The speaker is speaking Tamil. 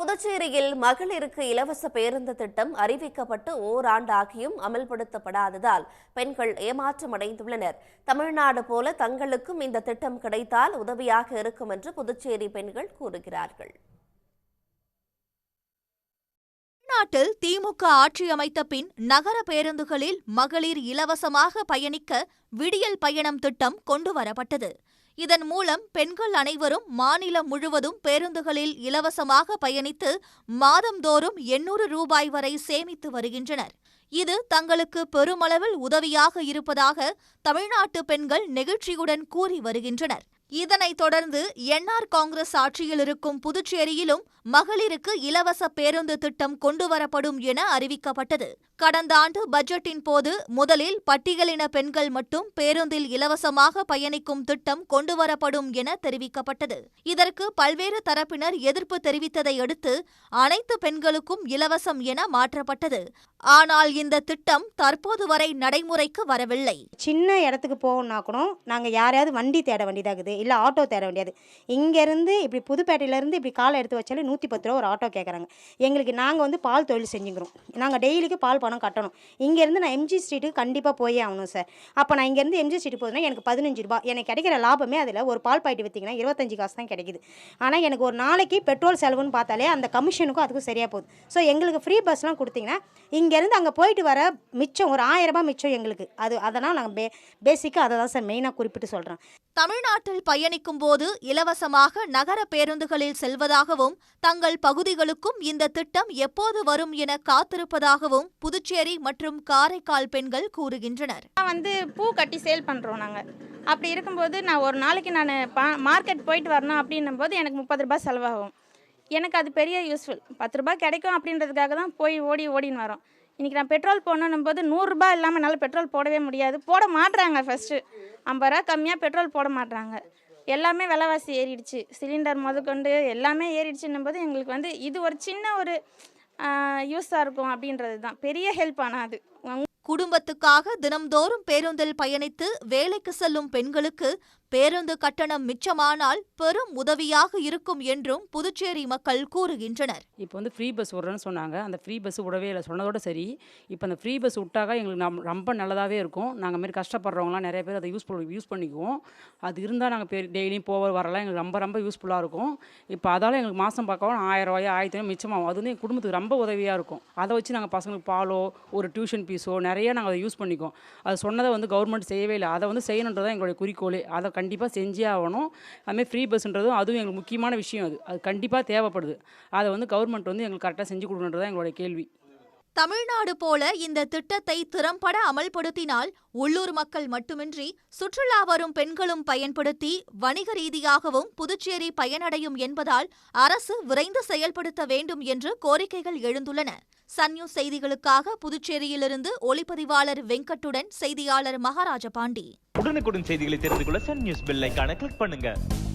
புதுச்சேரியில் மகளிருக்கு இலவச பேருந்து திட்டம் அறிவிக்கப்பட்டு ஓராண்டாகியும் அமல்படுத்தப்படாததால் பெண்கள் ஏமாற்றமடைந்துள்ளனர். தமிழ்நாடு போல தங்களுக்கும் இந்த திட்டம் கிடைத்தால் உதவியாக இருக்கும் என்று புதுச்சேரி பெண்கள் கூறுகிறார்கள். தமிழ்நாட்டில் திமுக ஆட்சி அமைத்த பின் நகர பேருந்துகளில் மகளிர் இலவசமாக பயணிக்க விடியல் பயணம் திட்டம் கொண்டுவரப்பட்டது. இதன் மூலம் பெண்கள் அனைவரும் மாநிலம் முழுவதும் பேருந்துகளில் இலவசமாக பயணித்து மாதந்தோறும் எண்ணூறு ரூபாய் வரை சேமித்து வருகின்றனர். இது தங்களுக்கு பெருமளவில் உதவியாக இருப்பதாக தமிழ்நாட்டு பெண்கள் நெகிழ்ச்சியுடன் கூறி வருகின்றனர். இதனைத் தொடர்ந்து என்ஆர் காங்கிரஸ் ஆட்சியில் இருக்கும் புதுச்சேரியிலும் மகளிருக்கு இலவச பேருந்து திட்டம் கொண்டுவரப்படும் என அறிவிக்கப்பட்டது. கடந்த ஆண்டு பட்ஜெட்டின் போது முதலில் பட்டியலின பெண்கள் மட்டும் பேருந்தில் இலவசமாக பயணிக்கும் திட்டம் கொண்டுவரப்படும் என தெரிவிக்கப்பட்டது. இதற்கு பல்வேறு தரப்பினர் எதிர்ப்பு தெரிவித்ததை அடுத்து அனைத்து பெண்களுக்கும் இலவசம் என மாற்றப்பட்டது. ஆனால் இந்த திட்டம் தற்போது வரை நடைமுறைக்கு வரவில்லை. சின்ன இடத்துக்கு போகணுன்னா கூட நாங்கள் யாரையாவது வண்டி தேட வேண்டியதாகுது இல்லை ஆட்டோ தேட வேண்டியது. இங்கேருந்து இப்படி புதுப்பேட்டையிலேருந்து இப்படி காலை எடுத்து வச்சாலே நூற்றி நூற்றி பத்து ரூபா ஒரு ஆட்டோ கேட்குறாங்க எங்களுக்கு நாங்கள் வந்து பால் தொழில் செஞ்சுக்கிறோம். நாங்கள் டெய்லிக்கு பால் பணம் கட்டணும். இங்கேருந்து நான் எம்ஜி ஸ்ட்ரீட்டுக்கு கண்டிப்பாக போயே ஆகணும் சார் அப்போ நான் இங்கேருந்து எம்ஜி ஸ்ட்ரீட் போதுன்னா எனக்கு பதினஞ்சு ரூபா. எனக்கு கிடைக்கிற லாபமே அதில் ஒரு பால் பாக்கெட் விற்றிங்கன்னா இருபத்தஞ்சு காசு தான் கிடைக்குது. ஆனால் எனக்கு ஒரு நாளைக்கு பெட்ரோல் செலவுன்னு பார்த்தாலே அந்த கமிஷனுக்கும் அதுக்கும் சரியாக போகுது. ஸோ எங்களுக்கு ஃப்ரீ பஸ்லாம் கொடுத்தீங்கன்னா இங்கேருந்து அங்கே போயிட்டு வர மிச்சம் ஒரு ஆயிரம் ரூபாய் மிச்சம் எங்களுக்கு. அது அதனால் நாங்கள் பே பேசிக்காக அதை தான் சார் மெயினாக குறிப்பிட்டு சொல்கிறேன் தமிழ்நாட்டில் பயணிக்கும் போது இலவசமாக நகர பேருந்துகளில் செல்வதாகவும் தங்கள் பகுதிகளுக்கும் இந்த திட்டம் எப்போது வரும் என காத்திருப்பதாகவும் புதுச்சேரி மற்றும் காரைக்கால் பெண்கள் கூறுகின்றனர். வந்து பூ கட்டி சேல் பண்ணுறோம் நாங்கள் அப்படி இருக்கும்போது நான் ஒரு நாளைக்கு நான் பா மார்க்கெட் போயிட்டு வரணும் அப்படின்னும் போது எனக்கு முப்பது ரூபாய் செலவாகும். எனக்கு அது பெரிய யூஸ்ஃபுல் பத்து ரூபாய் கிடைக்கும் அப்படின்றதுக்காக தான் போய் ஓடி ஓடின்னு வரோம். இன்றைக்கி நான் பெட்ரோல் போடணும் போது நூறுரூபா இல்லாமல் என்னால் பெட்ரோல் போடவே முடியாது. போட மாட்றாங்க ஃபஸ்ட்டு ஐம்பது ரூபா கம்மியாக பெட்ரோல் போட மாட்றாங்க. எல்லாமே விலைவாசி ஏறிடுச்சு. சிலிண்டர் முதற்கொண்டு எல்லாமே ஏறிடுச்சுன்னும் போது எங்களுக்கு வந்து இது ஒரு சின்ன ஒரு யூஸாக இருக்கும் அப்படின்றது தான் பெரிய ஹெல்ப் ஆனால் அது. குடும்பத்துக்காக தினம்தோறும் பேருந்தில் பயணித்து வேலைக்கு செல்லும் பெண்களுக்கு பேருந்து கட்டணம் மிச்சமானால் பெரும் உதவியாக இருக்கும் என்றும் புதுச்சேரி மக்கள் கூறுகின்றனர். இப்போ வந்து ஃப்ரீ பஸ் விடுறேன்னு சொன்னாங்க. அந்த ஃப்ரீ பஸ் விடவே இல்லை. சொன்னதோட சரி. இப்போ அந்த ஃப்ரீ பஸ் விட்டாக்கா எங்களுக்கு நம் ரொம்ப நல்லதாகவே இருக்கும். நாங்கள் மாரி கஷ்டப்படுறவங்களாம் நிறைய பேர் அதை யூஸ் யூஸ் பண்ணிக்குவோம். அது இருந்தால் நாங்கள் பேர் டெய்லியும் போக வரலாம். எங்களுக்கு ரொம்ப ரொம்ப யூஸ்ஃபுல்லாக இருக்கும். இப்போ அதால் எங்களுக்கு மாதம் பார்க்கவும் ஆயிரம் ரூபாயோ ஆயிரத்தி மிச்சமாகும். அது வந்து எங்கள் குடும்பத்துக்கு ரொம்ப உதவியாக இருக்கும். அதை வச்சு நாங்கள் பசங்களுக்கு பாலோ ஒரு டியூஷன் ஃபீஸோ நிறைய நாங்கள் அதை யூஸ் பண்ணிக்குவோம். அது சொன்னதை வந்து கவர்மெண்ட் செய்யவே இல்லை. அதை வந்து செய்யணுன்றதான் எங்களுடைய குறிக்கோளே. அதை கண்டிப்பாக செஞ்சே ஆகணும். அதுமாதிரி ஃப்ரீ பஸ்ன்றதும் அதுவும் எங்களுக்கு முக்கியமான விஷயம் அது. அது கண்டிப்பாக தேவைப்படுது. அதை வந்து கவர்மெண்ட் வந்து எங்களுக்கு கரெக்டாக செஞ்சு கொடுக்கணுன்றது தான் எங்களுடைய கேள்வி. தமிழ்நாடு போல இந்த திட்டத்தை திறம்பட அமல்படுத்தினால் உள்ளூர் மக்கள் மட்டுமின்றி சுற்றுலா வரும் பெண்களும் பயன்படுத்தி வணிக ரீதியாகவும் புதுச்சேரி பயனடையும் என்பதால் அரசு விரைந்து செயல்படுத்த வேண்டும் என்று கோரிக்கைகள் எழுந்துள்ளன. சன் செய்திகளுக்காக புதுச்சேரியிலிருந்து ஒளிப்பதிவாளர் வெங்கட்டுடன் செய்தியாளர் மகாராஜ பாண்டி உடனுக்குடன் செய்திகளை தெரிந்து கொள்ள சன் நியூஸ் கிளிக் பண்ணுங்க.